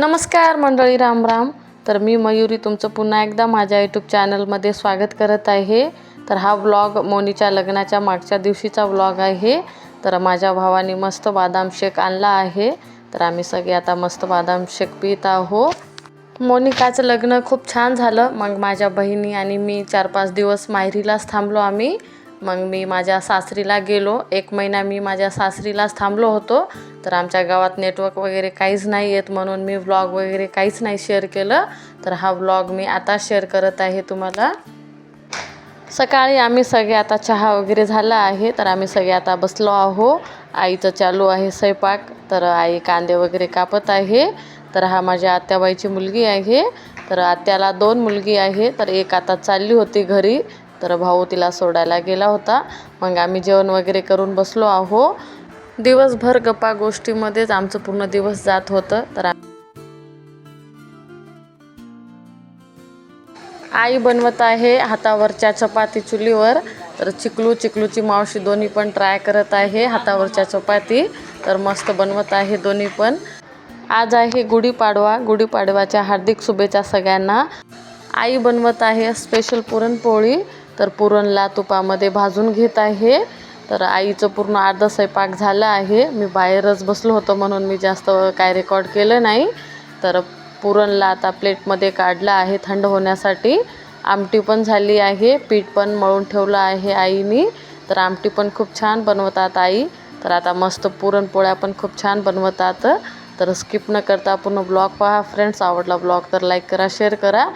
नमस्कार मंडळी राम राम. तर मी मयुरी तुमचं पुन्हा एकदा माझ्या यूट्यूब चॅनलमध्ये स्वागत करत आहे. तर हा व्लॉग मोनीच्या लग्नाच्या मागच्या दिवशीचा व्लॉग आहे. तर माझ्या भावाने मस्त बादाम शेक आणला आहे. तर आम्ही सगळे आता मस्त बादाम शेक पित आहो मोनिकाचं लग्न खूप छान झालं. मग माझ्या बहिणी आणि मी चार पाच दिवस माहेरीलाच थांबलो आम्ही. मग मी माझ्या सासरीला गेलो. एक महिना मी माझ्या सासरीलाच थांबलो होतो. तर आमच्या गावात नेटवर्क वगैरे काहीच नाही येत म्हणून मी व्लॉग वगैरे काहीच नाही शेअर केलं. तर हा व्लॉग मी आता शेअर करत आहे तुम्हाला. सकाळी आम्ही सगळे आता चहा वगैरे झाला आहे. तर आम्ही सगळे आता बसलो आहो. आईचं चालू आहे स्वयंपाक. तर आई कांदे वगैरे कापत आहे. तर हा माझ्या आत्याबाईची मुलगी आहे. तर आत्याला दोन मुलगी आहे. तर एक आता चालली होती घरी. तर भाऊ तिला सोडायला गेला होता. मग आम्ही जेवण वगैरे करून बसलो आहो. दिवसभर गप्पा गोष्टीमध्येच आमचं पूर्ण दिवस जात होतं. तर आई बनवत आहे हातावरच्या चपाती चुलीवर. तर चिकलू चिकलूची मावशी दोन्ही पण ट्राय करत आहे हातावरच्या चपाती. तर मस्त बनवत आहे दोन्ही पण. आज आहे गुढीपाडवा. गुढीपाडव्याच्या हार्दिक शुभेच्छा सगळ्यांना. आई बनवत आहे स्पेशल पुरणपोळी. तर पुरणला तुपामध्ये भाजून घेत आहे. तर आईचं पूर्ण अर्धा स्वयंपाक झाला आहे. मी बाहेरच बसलो होतो म्हणून मी जास्त काय रेकॉर्ड केलं नाही. तर पुरणला आता प्लेटमध्ये काढला आहे थंड होण्यासाठी. आमटी पण झाली आहे. पीठ पण मळून ठेवलं आहे आईनी. तर आमटी पण खूप छान बनवतात आई. तर आता मस्त पुरणपोळ्या पण खूप छान बनवतात. तर स्किप न करता पूर्ण ब्लॉग पहा. फ्रेंड्स आवडला ब्लॉग तर लाईक करा शेअर करा.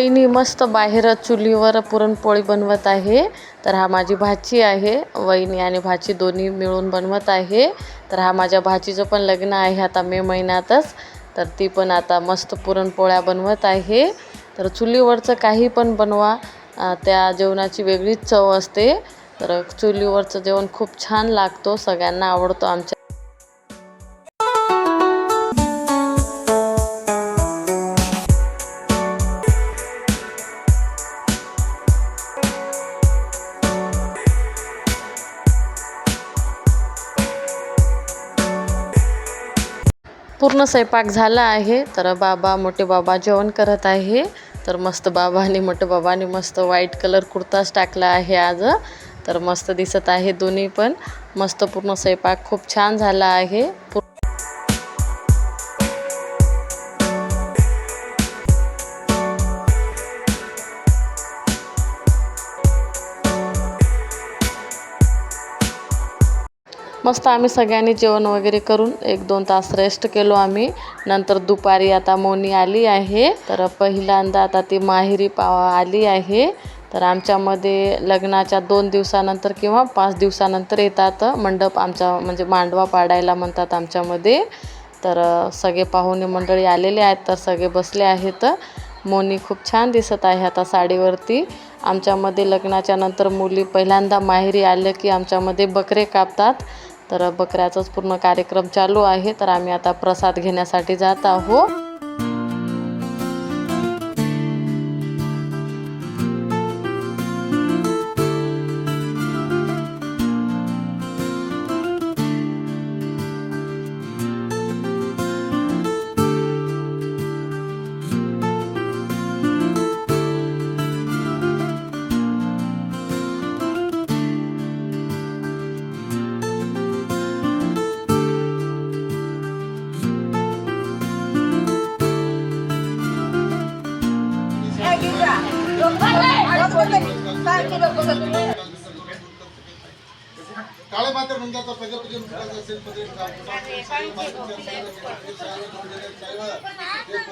वहिनी मस्त बाहेर चुलीवर पुरणपोळी बनवत आहे. तर हा माझी भाची आहे. वहिनी आणि भाची दोन्ही मिळून बनवत आहे. तर हा माझ्या भाचीचं पण लग्न आहे आता मे महिन्यातच. तर ती पण आता मस्त पुरणपोळ्या बनवत आहे. तर चुलीवरचं काही पण बनवा. त्या जेवणाची वेगळीच चव असते. तर चुलीवरचं जेवण खूप छान लागतो. सगळ्यांना आवडतो आमच्या पूर्ण स्वयंपाक झाला आहे. तर बाबा मोठे बाबा जेवण करत आहे. तर मस्त बाबा मोठे बाबाने मस्त व्हाईट कलर कुर्ताच टाकला आहे आज. तर मस्त दिसत आहे दोन्ही पण. मस्त पूर्ण स्वयंपाक खूप छान झाला आहे. मस्त आम्ही सगळ्यांनी जेवण वगैरे करून एक दोन तास रेस्ट केलो आम्ही. नंतर दुपारी आता मोनी आली आहे. तर पहिल्यांदा आता ती माहेरी पा आली आहे. तर आमच्यामध्ये लग्नाच्या दोन दिवसानंतर किंवा पाच दिवसानंतर येतात मंडप आमच्या म्हणजे मांडवा पाडायला म्हणतात आमच्यामध्ये. तर सगळे पाहुणे मंडळी आलेले आहेत तर सगळे बसले आहेत. मोनी खूप छान दिसत आहे आता साडीवरती. आमच्यामध्ये लग्नाच्या नंतर मुली पहिल्यांदा माहेरी आल्या की आमच्यामध्ये बकरे कापतात. तर बकऱ्याचाच पूर्ण कार्यक्रम चालू आहे. तर आम्ही आता प्रसाद घेण्यासाठी जात आहोत. काळे मात्र म्हणजे प्रजापूजन करायचं असेल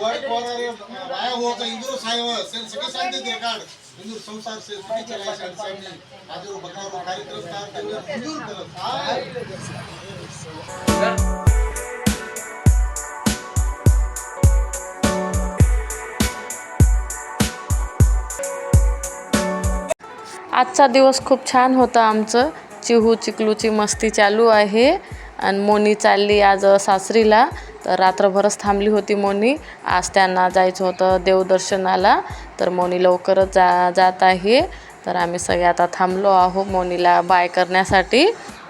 वाया होता इंदूर साहेब सेल सगळे सांगते ते काढ. इंदूर संसार से सुखी चलाय सांगते आजूर बकरावर कार्यक्रम केले इंदूर करत. आजचा दिवस खूप छान होता आमचं. चिहू चिकलूची मस्ती चालू आहे. आणि मोनी चालली आज सासरीला. तर रात्रभरच थांबली होती मोनी. आज त्यांना जायचं होतं देवदर्शनाला. तर मोनी लवकरच जा जात आहे. तर आम्ही सगळे आता थांबलो आहो मोनीला बाय करण्यासाठी.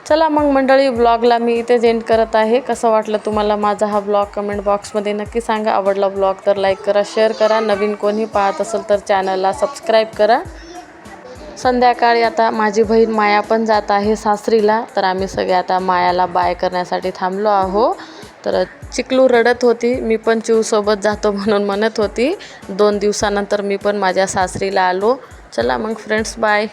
चला मग मंडळी ब्लॉगला मी इथेच एंड करत आहे. कसं वाटलं तुम्हाला माझा हा ब्लॉग कमेंट बॉक्समध्ये नक्की सांगा. आवडला ब्लॉग तर लाईक करा शेअर करा. नवीन कोणी पाहत असेल तर चॅनलला सबस्क्राईब करा. संध्याकाळी आता माझी बहीण माया पण जात आहे सासरीला. तर आम्ही सगळे आता मायाला बाय करण्यासाठी थांबलो आहो. तर चिकलू रडत होती. मी पण चिवसोबत जातो म्हणून म्हणत होती. दोन दिवसानंतर मी पण माझ्या सासरीला आलो. चला मग फ्रेंड्स बाय